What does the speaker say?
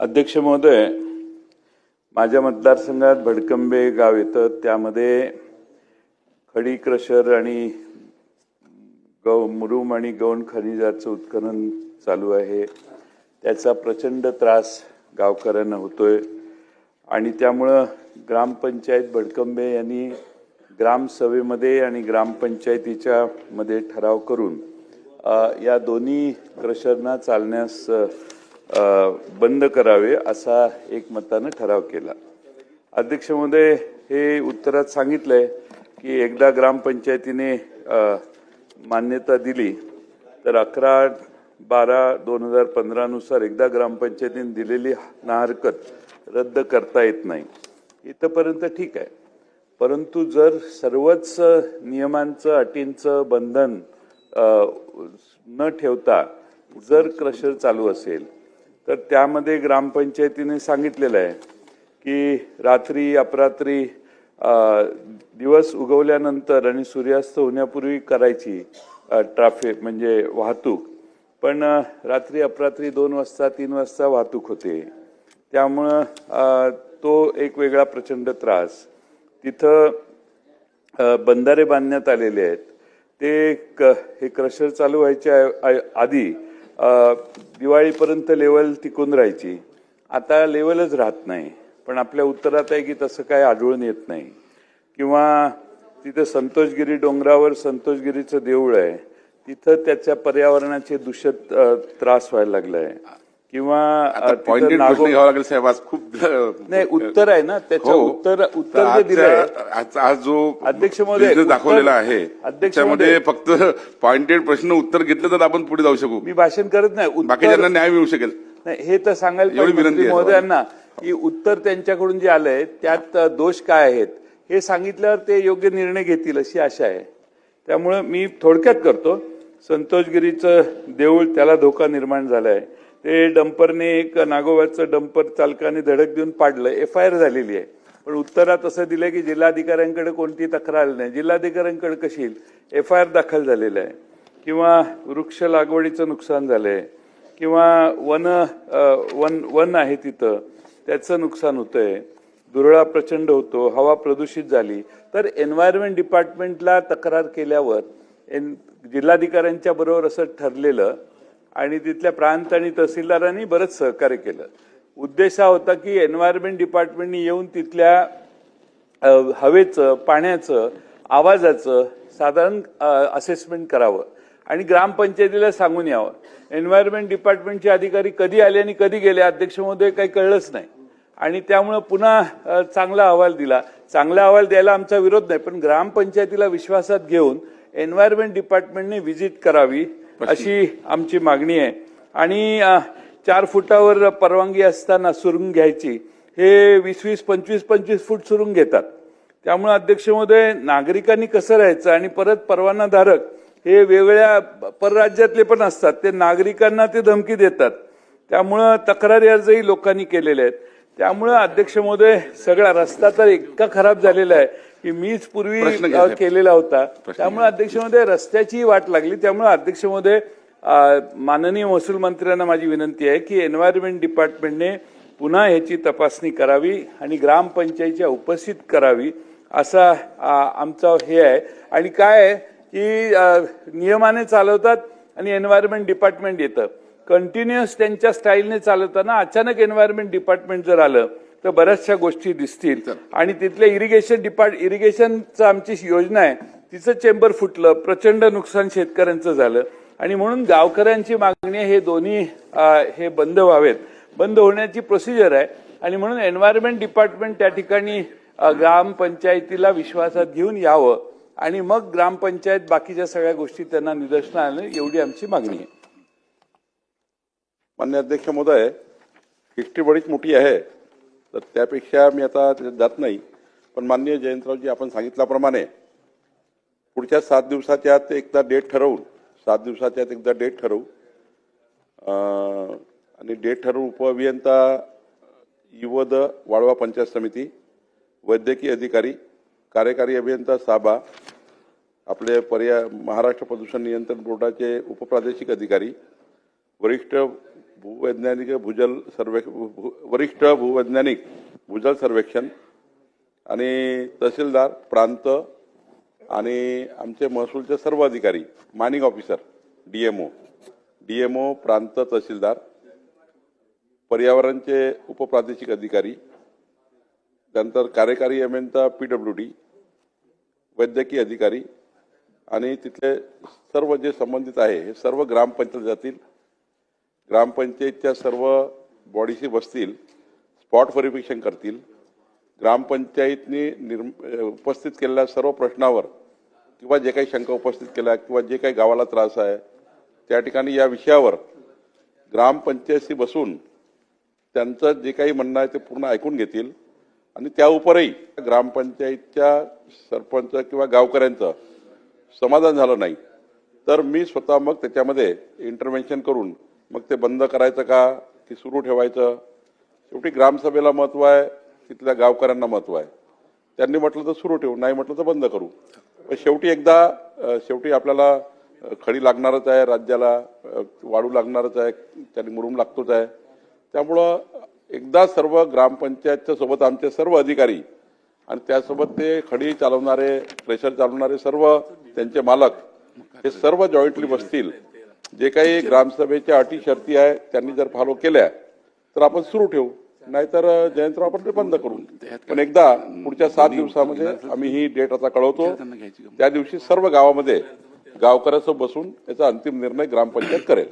अध्यक्ष महोदय माझ्या मतदारसंघात भडकंबे गाव येतं. त्यामध्ये खडी क्रशर आणि गौ मुरुम आणि गौण खनिजाचं उत्खनन चालू आहे. त्याचा प्रचंड त्रास गावकऱ्यांना होतोय. आणि त्यामुळं ग्रामपंचायत भडकंबे यांनी ग्रामसभेमध्ये आणि ग्रामपंचायतीच्या मध्ये ठराव करून या दोन्ही क्रशरना चालण्यास बंद करावे असा एक मतानं ठराव केला. अध्यक्ष महोदय हे उत्तरात सांगितलंय की एकदा ग्रामपंचायतीने मान्यता दिली तर अकरा बारा दोन हजार पंधरानुसार एकदा ग्रामपंचायतीने दिलेली ना हरकत रद्द करता येत नाही. इथंपर्यंत ठीक आहे. परंतु जर सर्वच नियमांचं अटींचं बंधन न ठेवता जर क्रशर चालू असेल तर त्यामध्ये ग्रामपंचायतीने सांगितलेलं आहे की रात्री अपरात्री दिवस उगवल्यानंतर आणि सूर्यास्त होण्यापूर्वी करायची ट्रॅफिक म्हणजे वाहतूक. पण रात्री अपरात्री दोन वाजता तीन वाजता वाहतूक होते. त्यामुळं तो एक वेगळा प्रचंड त्रास. तिथं बंधारे बांधण्यात आलेले आहेत. ते क हे क्रशर चालू व्हायच्या आ- आधी दिवाळीपर्यंत लेवल टिकून राहायची. आता लेवलच राहत नाही. पण आपल्या उत्तरात आहे की तसं काय आढळून येत नाही. किंवा तिथं संतोषगिरी डोंगरावर संतोषगिरीचं देऊळ आहे. तिथं त्याच्या पर्यावरणाचे दूषित त्रास व्हायला लागला आहे किंवा पॉइंटेड घ्यावा लागेल साहेब आज खूप नाही उत्तर आहे ना त्याचं हो. उत्तर तर उत्तर जे आजच्या- आज जो अध्यक्ष महोदय, दाखवलेला आहे अध्यक्ष त्याच्यामध्ये फक्त पॉइंटेड प्रश्न उत्तर घेतलं तर आपण पुढे जाऊ शकू. मी भाषण करत नाही. बाकीच्यांना न्याय मिळू शकेल. नाही हे तर सांगायला एवढी विनंती महोदयांना की उत्तर त्यांच्याकडून जे आलंय त्यात दोष काय आहेत हे सांगितल्यावर ते योग्य निर्णय घेतील अशी आशा आहे. त्यामुळं मी थोडक्यात करतो. संतोषगिरीचं देऊळ त्याला धोका निर्माण झालाय. ते डंपरने एक नागोव्याचं डंपर चालकाने धडक देऊन पाडलं. एफ आय आर झालेली आहे. पण उत्तरात असं दिलं की जिल्हाधिकाऱ्यांकडे कोणती तक्रार आली नाही. जिल्हाधिकाऱ्यांकडे कशी येईल? एफ आय आर दाखल झालेला आहे. किंवा वृक्ष लागवडीचं नुकसान झालं आहे किंवा वन वन वन आहे तिथं. त्याचं नुकसान होतं आहे दुरळा प्रचंड होतो. हवा प्रदूषित झाली. तर एन्व्हायरमेंट डिपार्टमेंटला तक्रार केल्यावर एन जिल्हाधिकाऱ्यांच्या बरोबर असं ठरलेलं आणि तिथल्या प्रांत आणि तहसीलदारांनी बरंच सहकार्य केलं. उद्देश हा होता की एन्व्हायरमेंट डिपार्टमेंटनी येऊन तिथल्या हवेचं पाण्याचं आवाजाचं साधारण असेसमेंट करावं आणि ग्रामपंचायतीला सांगून यावं. एन्व्हायरमेंट डिपार्टमेंटचे अधिकारी कधी आले आणि कधी गेले अध्यक्ष महोदय काही कळलंच नाही. आणि त्यामुळं पुन्हा चांगला अहवाल दिला. चांगला अहवाल द्यायला आमचा विरोध नाही पण ग्रामपंचायतीला विश्वासात घेऊन एन्व्हायरमेंट डिपार्टमेंटने व्हिजिट करावी अशी आमची मागणी आहे. आणि चार फुटावर परवानगी असताना सुरुंग घ्यायची हे वीस वीस पंचवीस पंचवीस फूट सुरुंग घेतात. त्यामुळे अध्यक्ष महोदय नागरिकांनी कसं राहायचं आणि परत परवानाधारक हे वेगवेगळ्या परराज्यातले पण असतात ते नागरिकांना ते धमकी देतात. त्यामुळं तक्रारी अर्जही लोकांनी केलेले आहेत. त्यामुळं अध्यक्ष महोदय सगळा रस्ता तर इतका खराब झालेला आहे की मीच पूर्वी. केलेला होता. त्यामुळे अध्यक्ष महोदय रस्त्याची वाट लागली. त्यामुळे अध्यक्ष महोदय माननीय महसूल मंत्र्यांना माझी विनंती आहे की एन्व्हायरमेंट डिपार्टमेंटने पुन्हा ह्याची तपासणी करावी आणि ग्रामपंचायतीच्या उपस्थित करावी असा आमचा हे आहे. आणि काय आहे की नियमाने चालवतात आणि एन्व्हायरमेंट डिपार्टमेंट येतं. कंटिन्युअस त्यांच्या स्टाईलने चालवताना अचानक एन्व्हायरमेंट डिपार्टमेंट जर आलं तर बऱ्याचशा गोष्टी दिसतील. आणि तिथले इरिगेशन डिपार्ट इरिगेशनचं आमची योजना आहे तिचं चेंबर फुटलं प्रचंड नुकसान शेतकऱ्यांचं झालं. आणि म्हणून गावकऱ्यांची मागणी आहे, हे दोन्ही हे बंद व्हावेत. बंद होण्याची प्रोसिजर आहे. आणि म्हणून एन्व्हायरमेंट डिपार्टमेंट त्या ठिकाणी ग्रामपंचायतीला विश्वासात घेऊन यावं. आणि मग ग्रामपंचायत बाकीच्या सगळ्या गोष्टी त्यांना निदर्शनं आणणं एवढी आमची मागणी आहे. मान्य अध्यक्ष महोदय हिस्ट्री बरीच मोठी आहे तर त्यापेक्षा मी आता त्याच्यात जात नाही. पण माननीय जयंतरावजी आपण सांगितल्याप्रमाणे पुढच्या सात दिवसाच्या आत एकदा डेट ठरवून सात दिवसाच्या आत एकदा डेट ठरवू. आणि डेट ठरवून उपअभियंता युवद वाळवा पंचायत समिती वैद्यकीय अधिकारी कार्यकारी अभियंता साबा आपले पर्याय महाराष्ट्र प्रदूषण नियंत्रण बोर्डाचे उपप्रादेशिक अधिकारी वरिष्ठ भूवैज्ञानिक भूजल सर्वे भू- वरिष्ठ भूवैज्ञानिक भूजल सर्वेक्षण आणि तहसीलदार प्रांत आणि आमचे महसूलचे सर्व अधिकारी मानिंग ऑफिसर डीएमओ. डीएमओ प्रांत तहसीलदार पर्यावरणचे उपप्रादेशिक अधिकारी त्यानंतर कार्यकारी अभियंता पी डब्ल्यू डी वैद्यकीय अधिकारी आणि तिथले सर्व जे संबंधित आहे हे सर्व ग्रामपंचायत जातील ग्रामपंचायतच्या सर्व बॉडीशी बसतील स्पॉट व्हेरिफिकेशन करतील ग्रामपंचायतने निर्म उपस्थित केलेल्या सर्व प्रश्नावर किंवा जे काही शंका उपस्थित केल्या किंवा जे काही गावाला त्रास आहे त्या ठिकाणी या विषयावर ग्रामपंचायतशी बसून त्यांचं जे काही म्हणणं आहे ते पूर्ण ऐकून घेतील आणि त्या उपरही ग्रामपंचायतच्या सरपंच किंवा गावकऱ्यांचं समाधान झालं नाही तर मी स्वतः मग त्याच्यामध्ये इंटरव्हेन्शन करून मग ते बंद करायचं का? की सुरू ठेवायचं? शेवटी ग्रामसभेला महत्त्व आहे तिथल्या गावकऱ्यांना महत्त्व आहे. त्यांनी म्हटलं तर सुरू ठेवू नाही म्हटलं तर बंद करू. पण शेवटी एकदा शेवटी आपल्याला खडी लागणारच आहे राज्याला वाढू लागणारच आहे त्यांनी मुरुम लागतोच आहे. त्यामुळं एकदा सर्व ग्रामपंचायतच्या सोबत आमचे सर्व अधिकारी आणि त्यासोबत ते खडी चालवणारे प्रेशर चालवणारे सर्व त्यांचे मालक हे सर्व जॉईंटली बसतील. जे काही ग्रामसभेच्या अटी शर्ती आहे त्यांनी जर फॉलो केल्या तर आपण सुरू ठेवू. नाहीतर जयंतराव आपण ते बंद करू पण एकदा पुढच्या सात दिवसामध्ये आम्ही ही डेट आता कळवतो. त्या दिवशी सर्व गावामध्ये गावकऱ्यासोबत बसून याचा अंतिम निर्णय ग्रामपंचायत करेल.